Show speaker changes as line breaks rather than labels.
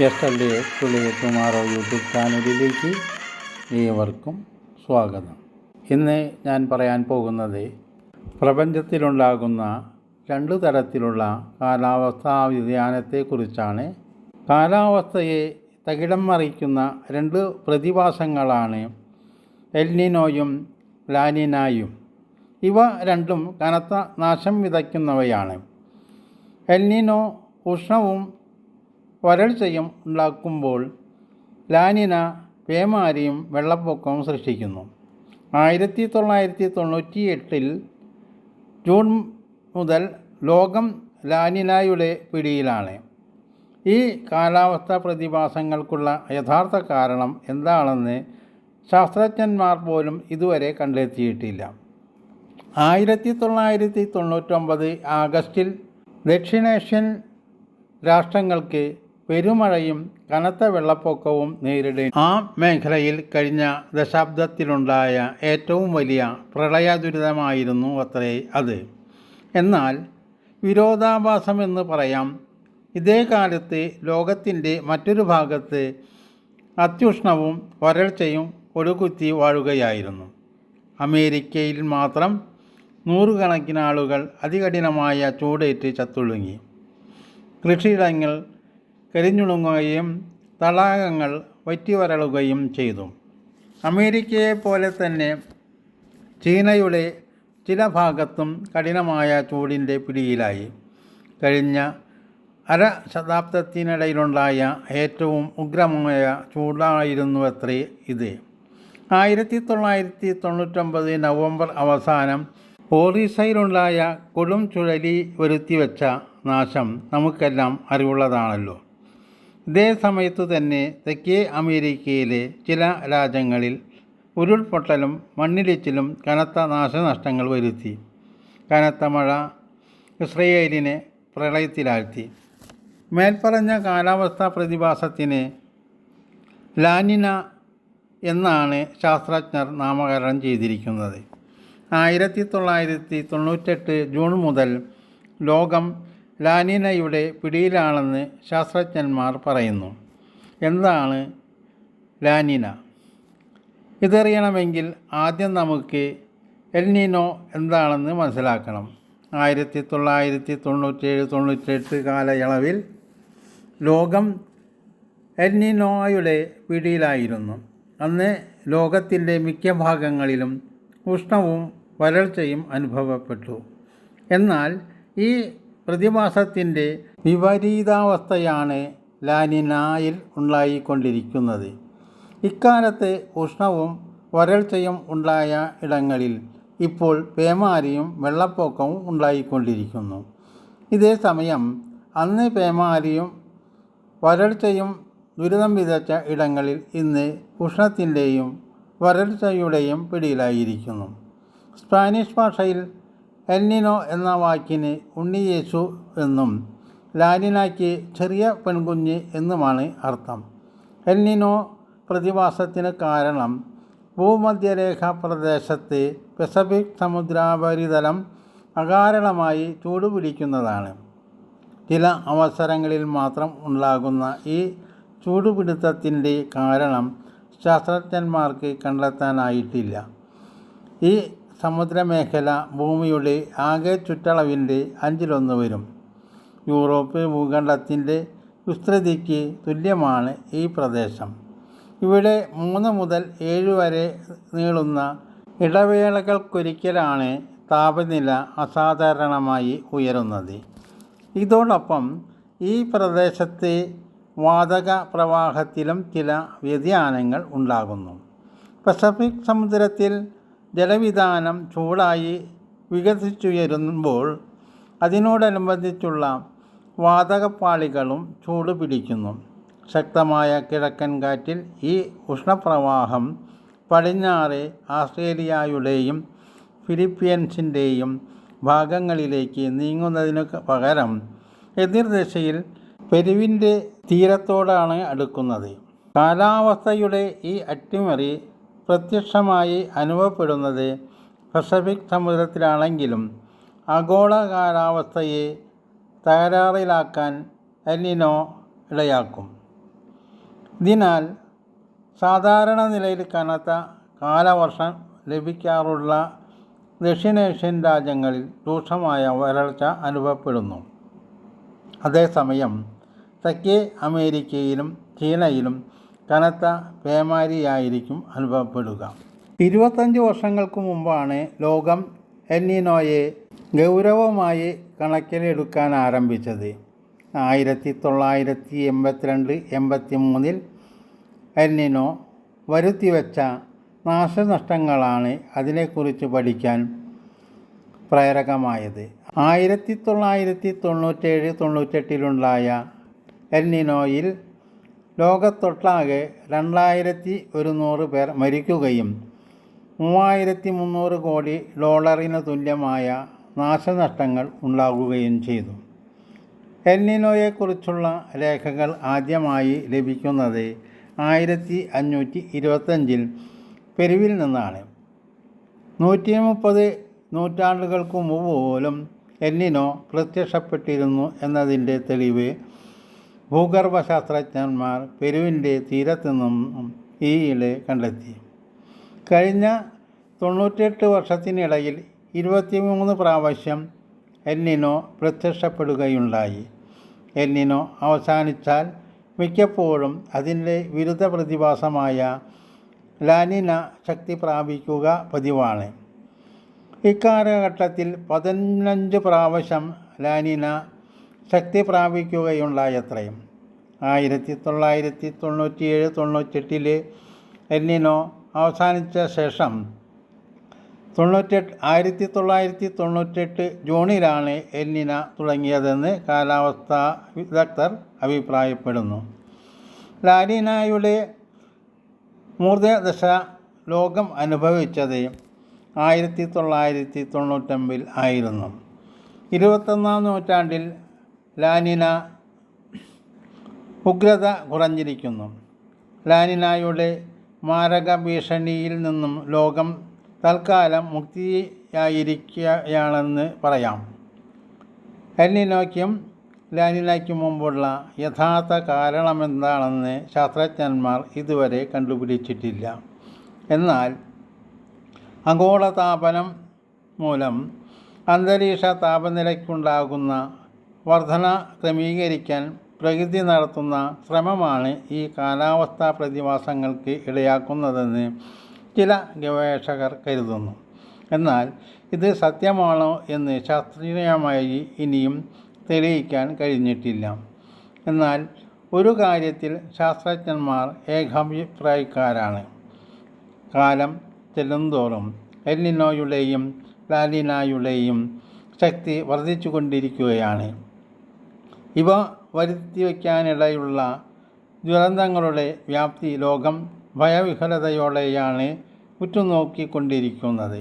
Yesterday today tomorrow YouTube ചാനലിലേക്ക് ഏവർക്കും സ്വാഗതം. ഇന്ന് ഞാൻ പറയാൻ പോകുന്നത് പ്രപഞ്ചത്തിലുണ്ടാകുന്ന രണ്ട് തരത്തിലുള്ള കാലാവസ്ഥാ വ്യതിയാനത്തെക്കുറിച്ചാണ്. കാലാവസ്ഥയെ തകിടം മറിക്കുന്ന രണ്ട് പ്രതിഭാസങ്ങളാണ് എൽനിനോയും ലാനിനായും. ഇവ രണ്ടും കനത്ത നാശം വിതയ്ക്കുന്നവയാണ്. എൽനിനോ ഉഷ്ണവും വരൾച്ചയും ഉണ്ടാക്കുമ്പോൾ ലാനിന പേമാരിയും വെള്ളപ്പൊക്കവും സൃഷ്ടിക്കുന്നു. ആയിരത്തി തൊള്ളായിരത്തി തൊണ്ണൂറ്റി എട്ടിൽ ജൂൺ മുതൽ ലോകം ലാനിനായുടെ പിടിയിലാണ്. ഈ കാലാവസ്ഥ പ്രതിഭാസങ്ങൾക്കുള്ള യഥാർത്ഥ കാരണം എന്താണെന്ന് ശാസ്ത്രജ്ഞന്മാർ പോലും ഇതുവരെ കണ്ടെത്തിയിട്ടില്ല. ആയിരത്തി തൊള്ളായിരത്തി തൊണ്ണൂറ്റൊമ്പത് ആഗസ്റ്റിൽ ദക്ഷിണേഷ്യൻ രാഷ്ട്രങ്ങൾക്ക് പെരുമഴയും കനത്ത വെള്ളപ്പൊക്കവും നേരിടേ. ആ മേഖലയിൽ കഴിഞ്ഞ ദശാബ്ദത്തിലുണ്ടായ ഏറ്റവും വലിയ പ്രളയ ദുരിതമായിരുന്നു അത്രേ അത്. എന്നാൽ വിരോധാഭാസമെന്ന് പറയാം ഇതേ കാലത്ത് ലോകത്തിന്റെ മറ്റൊരു ഭാഗത്ത് അത്യുഷ്ണവും വരൾച്ചയും ഒടുകുത്തി വാഴുകയായിരുന്നു. അമേരിക്കയിൽ മാത്രം നൂറുകണക്കിന് ആളുകൾ അതികഠിനമായ ചൂടേറ്റ് ചത്തൊഴുങ്ങി കൃഷിയിടങ്ങൾ കരിഞ്ഞുണങ്ങുകയും തടാകങ്ങൾ വറ്റിവരളുകയും ചെയ്തു. അമേരിക്കയെ പോലെ തന്നെ ചീനയുടെ ചില ഭാഗത്തും കഠിനമായ ചൂടിന്റെ പിടിയിലായി. കഴിഞ്ഞ അര ശതാബ്ദത്തിനിടയിലുണ്ടായ ഏറ്റവും ഉഗ്രമായ ചൂടായിരുന്നു അത്രേ ഇത്. ആയിരത്തി തൊള്ളായിരത്തി തൊണ്ണൂറ്റൊമ്പത് നവംബർ അവസാനം ഓറീസയിലുണ്ടായ കൊടും ചുഴലി വരുത്തിവെച്ച നാശം നമുക്കെല്ലാം അറിവുള്ളതാണല്ലോ. ഇതേ സമയത്തു തന്നെ തെക്കേ അമേരിക്കയിലെ ചില രാജ്യങ്ങളിൽ ഉരുൾപൊട്ടലും മണ്ണിടിച്ചിലും കനത്ത നാശനഷ്ടങ്ങൾ വരുത്തി. കനത്ത മഴ ഇസ്രയേലിനെ പ്രളയത്തിലാഴ്ത്തി. മേൽപ്പറഞ്ഞ കാലാവസ്ഥാ പ്രതിഭാസത്തിന് ലാനിന എന്നാണ് ശാസ്ത്രജ്ഞർ നാമകരണം ചെയ്തിരിക്കുന്നത്. ആയിരത്തി തൊള്ളായിരത്തി തൊണ്ണൂറ്റെട്ട് ജൂൺ മുതൽ ലോകം ലാനിനയുടെ പിടിയിലാണെന്ന് ശാസ്ത്രജ്ഞന്മാർ പറയുന്നു. എന്താണ് ലാനിന? ഇതറിയണമെങ്കിൽ ആദ്യം നമുക്ക് എൽനിനോ എന്താണെന്ന് മനസ്സിലാക്കണം. ആയിരത്തി തൊള്ളായിരത്തി തൊണ്ണൂറ്റേഴ് തൊണ്ണൂറ്റെട്ട് കാലയളവിൽ ലോകം എൽനിനോയുടെ പിടിയിലായിരുന്നു. അന്ന് ലോകത്തിന്റെ മിക്ക ഭാഗങ്ങളിലും ഉഷ്ണവും വരൾച്ചയും അനുഭവപ്പെട്ടു. എന്നാൽ ഈ പ്രതിഭാസത്തിന്റെ വിപരീതാവസ്ഥയാണ് ലാനിനായിൽ ഉണ്ടായിക്കൊണ്ടിരിക്കുന്നത്. ഇക്കാലത്ത് ഉഷ്ണവും വരൾച്ചയും ഉണ്ടായ ഇടങ്ങളിൽ ഇപ്പോൾ പേമാരിയും വെള്ളപ്പൊക്കവും ഉണ്ടായിക്കൊണ്ടിരിക്കുന്നു. ഇതേ സമയം അന്ന് പേമാരിയും വരൾച്ചയും ദുരിതം വിതച്ച ഇടങ്ങളിൽ ഇന്ന് ഉഷ്ണത്തിന്റെയും വരൾച്ചയുടെയും പിടിയിലായിരിക്കുന്നു. സ്പാനിഷ് ഭാഷയിൽ എൽനിനോ എന്ന വാക്കിന് ഉണ്ണിയേശു എന്നും ലാലിനായ്ക്ക് ചെറിയ പെൺകുഞ്ഞ് എന്നുമാണ് അർത്ഥം. എന്നിനോ പ്രതിഭാസത്തിന് കാരണം ഭൂമധ്യരേഖ പ്രദേശത്ത് പസഫിക് സമുദ്രാപരിതലം അകാരണമായി ചൂടുപിടിക്കുന്നതാണ്. ചില അവസരങ്ങളിൽ മാത്രം ഉണ്ടാകുന്ന ഈ ചൂടുപിടുത്തത്തിന്റെ കാരണം ശാസ്ത്രജ്ഞന്മാർക്ക് കണ്ടെത്താനായിട്ടില്ല. ഈ സമുദ്രമേഖല ഭൂമിയുടെ ആകെ ചുറ്റളവിന്റെ അഞ്ചിലൊന്ന് വരും. യൂറോപ്പ് ഭൂഖണ്ഡത്തിന്റെ വിസ്തൃതിക്ക് തുല്യമാണ് ഈ പ്രദേശം. ഇവിടെ മൂന്ന് മുതൽ ഏഴ് വരെ നീളുന്ന ഇടവേളകൾക്കൊരിക്കലാണ് താപനില അസാധാരണമായി ഉയരുന്നത്. ഇതോടൊപ്പം ഈ പ്രദേശത്തെ വാതക പ്രവാഹത്തിലും ചില വ്യതിയാനങ്ങൾ ഉണ്ടാകുന്നു. പസഫിക് സമുദ്രത്തിൽ ജലവിധാനം ചൂടായി വികസിച്ചുയരുമ്പോൾ അതിനോടനുബന്ധിച്ചുള്ള വാതകപ്പാളികളും ചൂട് പിടിക്കുന്നു. ശക്തമായ കിഴക്കൻ കാറ്റിൽ ഈ ഉഷ്ണപ്രവാഹം പടിഞ്ഞാറെ ആസ്ട്രേലിയയുടെയും ഫിലിപ്പീൻസിന്റെയും ഭാഗങ്ങളിലേക്ക് നീങ്ങുന്നതിനു പകരം എതിർദിശയിൽ പെരുവിന്റെ തീരത്തോടാണ് അടുക്കുന്നത്. കാലാവസ്ഥയുടെ ഈ അട്ടിമറി പ്രത്യക്ഷമായി അനുഭവപ്പെടുന്നത് പസഫിക് സമുദ്രത്തിലാണെങ്കിലും ആഗോള കാലാവസ്ഥയെ തകരാറിലാക്കാൻ എല്ലിനോ ഇടയാക്കും. ഇതിനാൽ സാധാരണ നിലയിൽ കനത്ത കാലവർഷം ലഭിക്കാറുള്ള ദക്ഷിണേഷ്യൻ രാജ്യങ്ങളിൽ രൂക്ഷമായ വരൾച്ച അനുഭവപ്പെടുന്നു. അതേസമയം തെക്കേ അമേരിക്കയിലും ചീനയിലും കനത്ത പേമാരിയായിരിക്കും അനുഭവപ്പെടുക. ഇരുപത്തഞ്ച് വർഷങ്ങൾക്ക് മുമ്പാണ് ലോകം എൽനിനോയെ ഗൗരവമായി കണക്കിലെടുക്കാൻ ആരംഭിച്ചത്. ആയിരത്തി തൊള്ളായിരത്തി എൺപത്തിരണ്ട് എൺപത്തി മൂന്നിൽ എന്നിനോ വരുത്തിവെച്ച നാശനഷ്ടങ്ങളാണ് അതിനെക്കുറിച്ച് പഠിക്കാൻ പ്രേരകമായത്. ആയിരത്തി തൊള്ളായിരത്തി തൊണ്ണൂറ്റേഴ് തൊണ്ണൂറ്റെട്ടിലുണ്ടായ എൽനിനോയിൽ ലോകത്തൊട്ടാകെ രണ്ടായിരത്തി ഒരുന്നൂറ് പേർ മരിക്കുകയും മൂവായിരത്തി മുന്നൂറ് കോടി ഡോളറിന് തുല്യമായ നാശനഷ്ടങ്ങൾ ഉണ്ടാകുകയും ചെയ്തു. എന്നിനോയെക്കുറിച്ചുള്ള രേഖകൾ ആദ്യമായി ലഭിക്കുന്നത് ആയിരത്തി അഞ്ഞൂറ്റി ഇരുപത്തഞ്ചിൽ പെരുവിൽ നിന്നാണ്. നൂറ്റി മുപ്പത് നൂറ്റാണ്ടുകൾക്ക് മുമ്പ് പോലും എല്ലിനോ പ്രത്യക്ഷപ്പെട്ടിരുന്നു എന്നതിന്റെ തെളിവ് ഭൂഗർഭശാസ്ത്രജ്ഞന്മാർ പെരുവിന്റെ തീരത്തു നിന്നും ഈയിടെ കണ്ടെത്തി. കഴിഞ്ഞ തൊണ്ണൂറ്റെട്ട് വർഷത്തിനിടയിൽ ഇരുപത്തിമൂന്ന് പ്രാവശ്യം എന്നിനോ പ്രത്യക്ഷപ്പെടുകയുണ്ടായി. എന്നിനോ അവസാനിച്ചാൽ മിക്കപ്പോഴും അതിന്റെ വിരുദ്ധ പ്രതിഭാസമായ ലാനിന ശക്തി പ്രാപിക്കുക പതിവാണ്. ഇക്കാലഘട്ടത്തിൽ പതിനഞ്ച് പ്രാവശ്യം ലാനിന ശക്തി പ്രാപിക്കുകയുണ്ടായത്രയും ആയിരത്തി തൊള്ളായിരത്തി തൊണ്ണൂറ്റിയേഴ് തൊണ്ണൂറ്റെട്ടിൽ എല്ലിനോ അവസാനിച്ച ശേഷം തൊണ്ണൂറ്റെട്ട് ആയിരത്തി തൊള്ളായിരത്തി തൊണ്ണൂറ്റെട്ട് ജൂണിലാണ് എല്ലിന തുടങ്ങിയതെന്ന് കാലാവസ്ഥാ വിദഗ്ധർ അഭിപ്രായപ്പെടുന്നു. ലാലിനായുടെ മൂർധദശ ലോകം അനുഭവിച്ചത് ആയിരത്തി തൊള്ളായിരത്തി തൊണ്ണൂറ്റൊമ്പതിൽ ആയിരുന്നു. ഇരുപത്തൊന്നാം നൂറ്റാണ്ടിൽ ലാനിന ഉഗ്രത കുറഞ്ഞിരിക്കുന്നു. ലാനിനായുടെ മാരക ഭീഷണിയിൽ നിന്നും ലോകം തൽക്കാലം മുക്തിയായിരിക്കുകയാണെന്ന് പറയാം. എല്ലിനോയ്ക്കും ലാനിനയ്ക്കും മുമ്പുള്ള യഥാർത്ഥ കാരണമെന്താണെന്ന് ശാസ്ത്രജ്ഞന്മാർ ഇതുവരെ കണ്ടുപിടിച്ചിട്ടില്ല. എന്നാൽ ആഗോളതാപനം മൂലം അന്തരീക്ഷ താപനിലയ്ക്കുണ്ടാകുന്ന വർധന ക്രമീകരിക്കാൻ പ്രകൃതി നടത്തുന്ന ശ്രമമാണ് ഈ കാലാവസ്ഥാ പ്രതിഭാസങ്ങൾക്ക് ഇടയാക്കുന്നതെന്ന് ചില ഗവേഷകർ കരുതുന്നു. എന്നാൽ ഇത് സത്യമാണോ എന്ന് ശാസ്ത്രീയമായി ഇനിയും തെളിയിക്കാൻ കഴിഞ്ഞിട്ടില്ല. എന്നാൽ ഒരു കാര്യത്തിൽ ശാസ്ത്രജ്ഞന്മാർ ഏകാഭിപ്രായക്കാരാണ്. കാലം ചെല്ലുന്തോറും എല്ലിനോയുടെയും ലാലിനായുടെയും ശക്തി വർദ്ധിച്ചുകൊണ്ടിരിക്കുകയാണ്. ഇവ വരുത്തിവെക്കാനിടയുള്ള ദുരന്തങ്ങളുടെ വ്യാപ്തി ലോകം ഭയവിഹലതയോടെയാണ് ഉറ്റുനോക്കിക്കൊണ്ടിരിക്കുന്നത്.